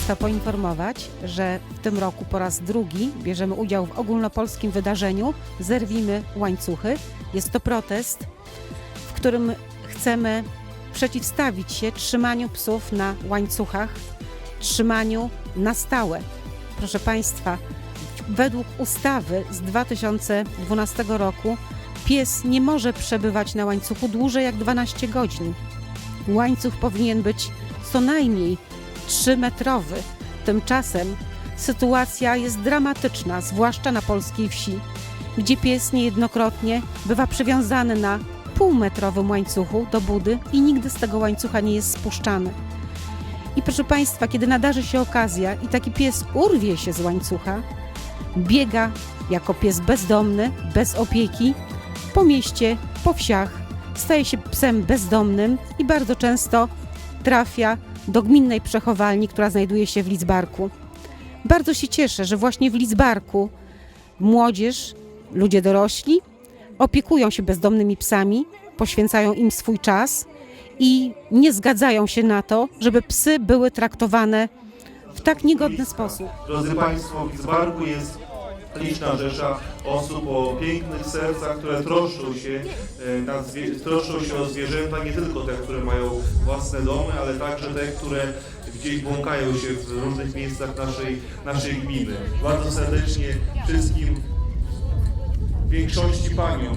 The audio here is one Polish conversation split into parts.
Państwa poinformować, że w tym roku po raz drugi bierzemy udział w ogólnopolskim wydarzeniu Zerwijmy łańcuchy. Jest to protest, w którym chcemy przeciwstawić się trzymaniu psów na łańcuchach, trzymaniu na stałe. Proszę Państwa, według ustawy z 2012 roku pies nie może przebywać na łańcuchu dłużej jak 12 godzin. Łańcuch powinien być co najmniej 3-metrowy. Tymczasem sytuacja jest dramatyczna, zwłaszcza na polskiej wsi, gdzie pies niejednokrotnie bywa przywiązany na półmetrowym łańcuchu do budy i nigdy z tego łańcucha nie jest spuszczany. I proszę Państwa, kiedy nadarzy się okazja i taki pies urwie się z łańcucha, biega jako pies bezdomny, bez opieki, po mieście, po wsiach, staje się psem bezdomnym i bardzo często trafia do gminnej przechowalni, która znajduje się w Lidzbarku. Bardzo się cieszę, że właśnie w Lidzbarku młodzież, ludzie dorośli opiekują się bezdomnymi psami, poświęcają im swój czas i nie zgadzają się na to, żeby psy były traktowane w tak niegodny sposób. Drodzy Państwo, w Izbarku jest liczna rzesza osób o pięknych sercach, które troszczą się, e, na zwie- troszczą się o zwierzęta, nie tylko te, które mają własne domy, ale także te, które gdzieś błąkają się w różnych miejscach naszej, naszej gminy. Bardzo serdecznie wszystkim większości Paniom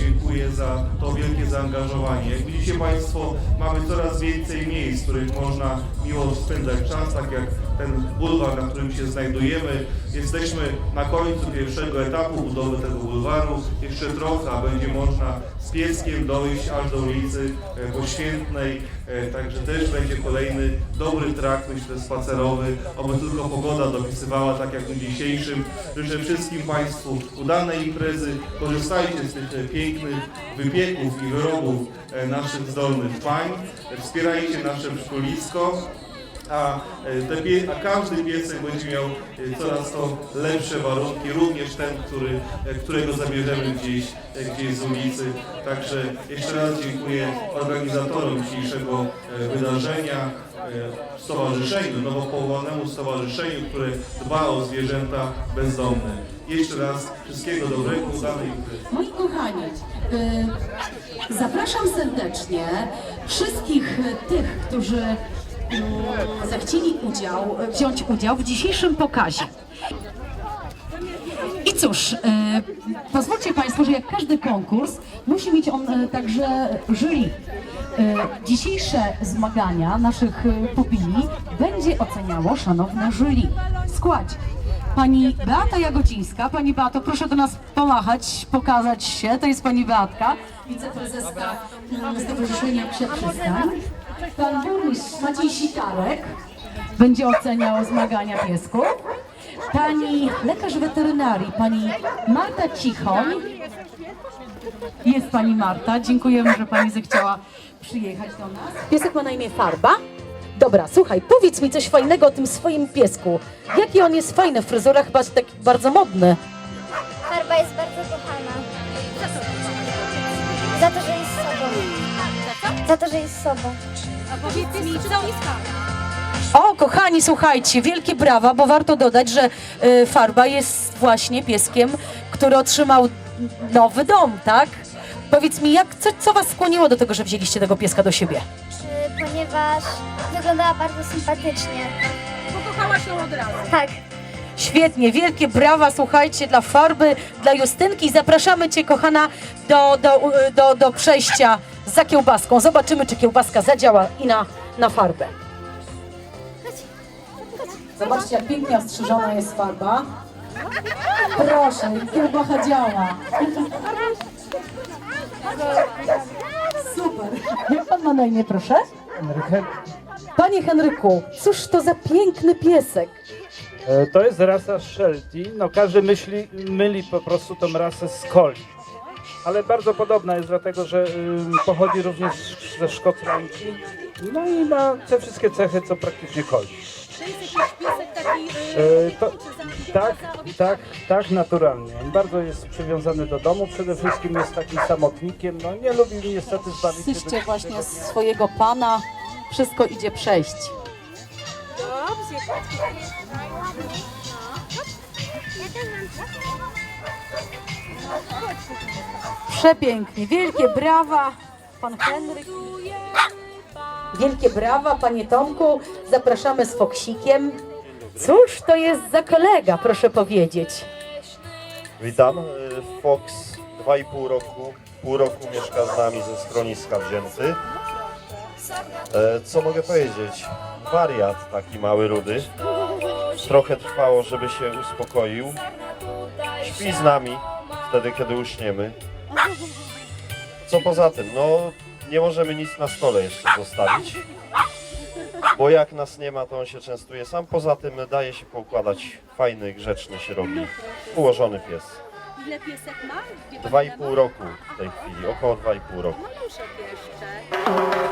dziękuję za to wielkie zaangażowanie. Jak widzicie Państwo, mamy coraz więcej miejsc, w których można miło spędzać czas, tak jak ten bulwar, na którym się znajdujemy. Jesteśmy na końcu pierwszego etapu budowy tego bulwaru. Jeszcze trochę, a będzie można z pieskiem dojść aż do ulicy e, Poświętnej. E, Także też będzie kolejny dobry trakt, myślę, spacerowy. Oby tylko pogoda dopisywała, tak jak w dzisiejszym. Życzę wszystkim Państwu udanej imprezy. Korzystajcie z tych e, pięknych wypieków i wyrobów e, naszych zdolnych pań. Wspierajcie nasze szkolisko. A, e, a każdy piesek będzie miał e, coraz to lepsze warunki, również ten, który, którego zabierzemy gdzieś, gdzieś z ulicy. Także jeszcze raz dziękuję organizatorom dzisiejszego wydarzenia, stowarzyszeniu, nowo powołanemu stowarzyszeniu, które dba o zwierzęta bezdomne. Jeszcze raz wszystkiego dobrego, udanej. Moi kochani, y, zapraszam serdecznie wszystkich tych, którzy y, zechcieli udział, wziąć udział w dzisiejszym pokazie. Cóż, y, pozwólcie Państwo, że jak każdy konkurs, musi mieć on y, także jury. Y, dzisiejsze zmagania naszych y, pupili będzie oceniało szanowne jury. W składzie Pani Beata Jagodzińska. Pani Beato, proszę do nas pomachać, pokazać się. To jest Pani Beatka, wiceprezeska mm, Stowarzyszenia Przeprzystań. Pan burmistrz Maciej Sitarek będzie oceniał zmagania piesków. Pani lekarz weterynarii, pani Marta Cichoń. Jest pani Marta, dziękujemy, że pani zechciała przyjechać do nas. Piesek ma na imię Farba. Dobra, słuchaj, powiedz mi coś fajnego o tym swoim piesku. Jaki on jest fajny w fryzurach, chyba taki bardzo modny. Farba jest bardzo kochana. Za to, że jest sobą. Za to, że jest sobą. O, kochani, słuchajcie, wielkie brawa, bo warto dodać, że y, Farba jest właśnie pieskiem, który otrzymał nowy dom, tak? Powiedz mi, jak, co, co was skłoniło do tego, że wzięliście tego pieska do siebie? Czy, ponieważ wyglądała bardzo sympatycznie. Pokochała się od razu. Tak. Świetnie, wielkie brawa, słuchajcie, dla Farby, dla Justynki. Zapraszamy Cię, kochana, do, do, do, do przejścia za kiełbaską. Zobaczymy, czy kiełbaska zadziała i na, na farbę. Zobaczcie, jak pięknie ostrzyżona jest farba. Proszę, kiełbacha działa. Super. Jak pan ma na imię, proszę? Panie Henryku, cóż to za piękny piesek. E, To jest rasa Sheltie. No każdy myśli, myli po prostu tą rasę z Collie. Ale bardzo podobna jest dlatego, że ym, pochodzi również ze Szkotlandki. No i ma te wszystkie cechy, co praktycznie Collie. To jest jakiś. E, to, tak, tak, tak, naturalnie. Bardzo jest przywiązany do domu, przede wszystkim jest takim samotnikiem. No nie lubi niestety zbawić się do właśnie tego- swojego pana. Wszystko idzie przejść. Dobrze, Przepięknie, wielkie brawa, pan Henryk. Wielkie brawa, panie Tomku. Zapraszamy z Foksikiem. Cóż to jest za kolega, proszę powiedzieć. Witam. Y, Fox 2,5 roku, pół roku mieszka z nami ze schroniska wzięty. E, Co mogę powiedzieć? Wariat taki mały rudy. Trochę trwało, żeby się uspokoił. Śpi z nami wtedy, kiedy uśniemy. Co poza tym? No, nie możemy nic na stole jeszcze zostawić. Bo jak nas nie ma, to on się częstuje sam. Poza tym daje się poukładać. Fajny, grzeczny się robi. Ułożony pies. Ile piesek ma? Wie pan Dwa i pół roku w tej chwili, około dwa i pół roku. Maluszek jeszcze.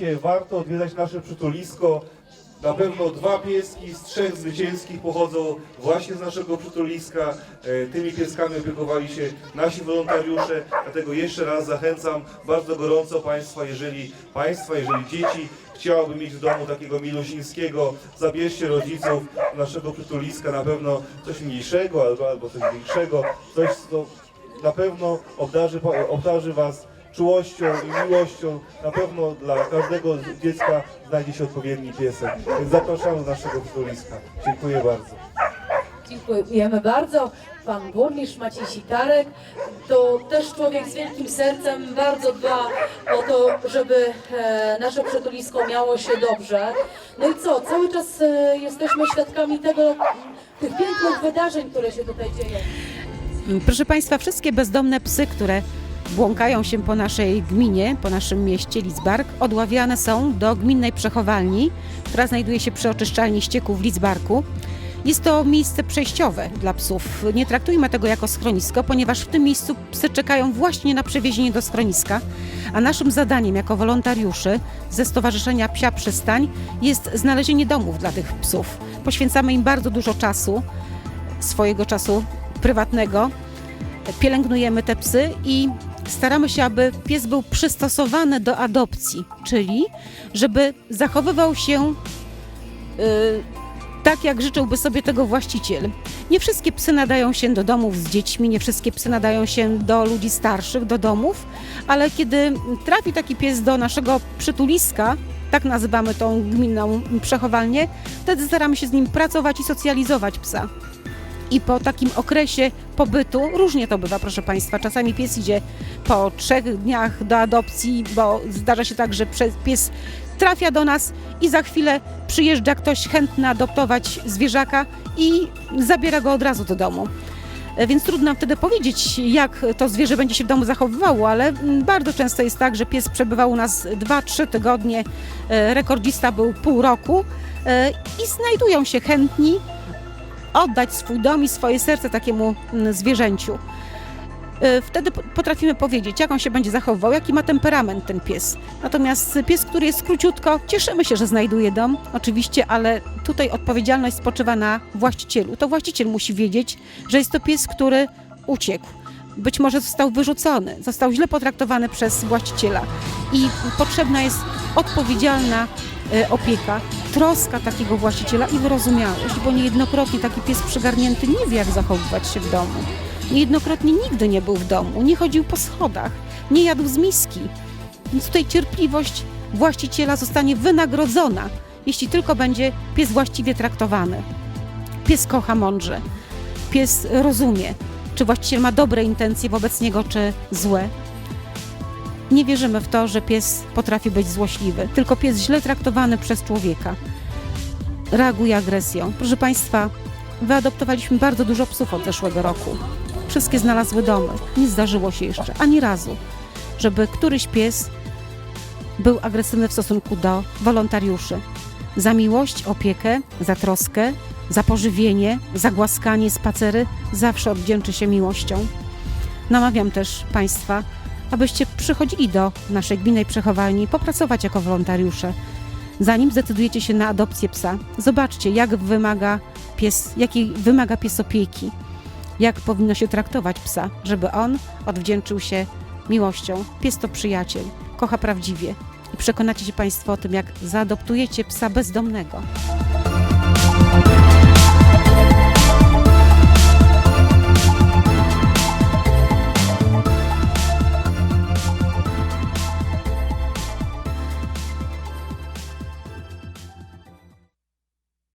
Widzicie, warto odwiedzać nasze przytulisko. Na pewno dwa pieski z trzech zwycięskich pochodzą właśnie z naszego przytuliska. E, Tymi pieskami opiekowali się nasi wolontariusze, dlatego jeszcze raz zachęcam bardzo gorąco Państwa, jeżeli Państwa, jeżeli dzieci chciałoby mieć w domu takiego milusińskiego, zabierzcie rodziców naszego przytuliska, na pewno coś mniejszego albo, albo coś większego, coś co na pewno obdarzy, obdarzy Was czułością i miłością. Na pewno dla każdego dziecka znajdzie się odpowiedni piesek. Więc zapraszamy do naszego przytuliska. Dziękuję bardzo. Dziękujemy bardzo. Pan burmistrz Maciej Sitarek to też człowiek z wielkim sercem, bardzo dba o to, żeby e, nasze przytulisko miało się dobrze. No i co, cały czas e, jesteśmy świadkami tego, tych pięknych wydarzeń, które się tutaj dzieją. Proszę Państwa, wszystkie bezdomne psy, które błąkają się po naszej gminie, po naszym mieście Lidzbark, odławiane są do gminnej przechowalni, która znajduje się przy oczyszczalni ścieków w Lidzbarku. Jest to miejsce przejściowe dla psów. Nie traktujmy tego jako schronisko, ponieważ w tym miejscu psy czekają właśnie na przewiezienie do schroniska, a naszym zadaniem jako wolontariuszy ze Stowarzyszenia Psia Przystań jest znalezienie domów dla tych psów. Poświęcamy im bardzo dużo czasu, swojego czasu prywatnego, pielęgnujemy te psy i staramy się, aby pies był przystosowany do adopcji, czyli żeby zachowywał się y, tak, jak życzyłby sobie tego właściciel. Nie wszystkie psy nadają się do domów z dziećmi, nie wszystkie psy nadają się do ludzi starszych, do domów, ale kiedy trafi taki pies do naszego przytuliska, tak nazywamy tą gminną przechowalnię, wtedy staramy się z nim pracować i socjalizować psa. I po takim okresie pobytu, różnie to bywa, proszę Państwa, czasami pies idzie po trzech dniach do adopcji, bo zdarza się tak, że pies trafia do nas i za chwilę przyjeżdża ktoś chętny adoptować zwierzaka i zabiera go od razu do domu. E, Więc trudno wtedy powiedzieć, jak to zwierzę będzie się w domu zachowywało, ale mm, bardzo często jest tak, że pies przebywał u nas 2-3 tygodnie, e, rekordzista był pół roku e, i znajdują się chętni oddać swój dom i swoje serce takiemu mm, zwierzęciu. y, wtedy po- potrafimy powiedzieć, jak on się będzie zachowywał, jaki ma temperament ten pies. Natomiast pies, który jest króciutko, cieszymy się, że znajduje dom, oczywiście, ale tutaj odpowiedzialność spoczywa na właścicielu. To właściciel musi wiedzieć, że jest to pies, który uciekł. Być może został wyrzucony, został źle potraktowany przez właściciela i potrzebna jest odpowiedzialna e, opieka, troska takiego właściciela i wyrozumiałość, bo niejednokrotnie taki pies przygarnięty nie wie, jak zachowywać się w domu. Niejednokrotnie nigdy nie był w domu, nie chodził po schodach, nie jadł z miski. Więc tutaj cierpliwość właściciela zostanie wynagrodzona, jeśli tylko będzie pies właściwie traktowany. Pies kocha mądrze, pies rozumie, czy właściciel ma dobre intencje wobec niego, czy złe. Nie wierzymy w to, że pies potrafi być złośliwy, tylko pies źle traktowany przez człowieka reaguje agresją. Proszę Państwa, wyadoptowaliśmy bardzo dużo psów od zeszłego roku. Wszystkie znalazły domy. Nie zdarzyło się jeszcze ani razu, żeby któryś pies był agresywny w stosunku do wolontariuszy. Za miłość, opiekę, za troskę, za pożywienie, za głaskanie, spacery zawsze odwdzięczy się miłością. Namawiam też Państwa, abyście przychodzili do naszej gminnej przechowalni popracować jako wolontariusze. Zanim zdecydujecie się na adopcję psa, zobaczcie, jak wymaga pies, jakiej wymaga pies opieki, jak powinno się traktować psa, żeby on odwdzięczył się miłością. Pies to przyjaciel, kocha prawdziwie. I przekonacie się Państwo o tym, jak zaadoptujecie psa bezdomnego.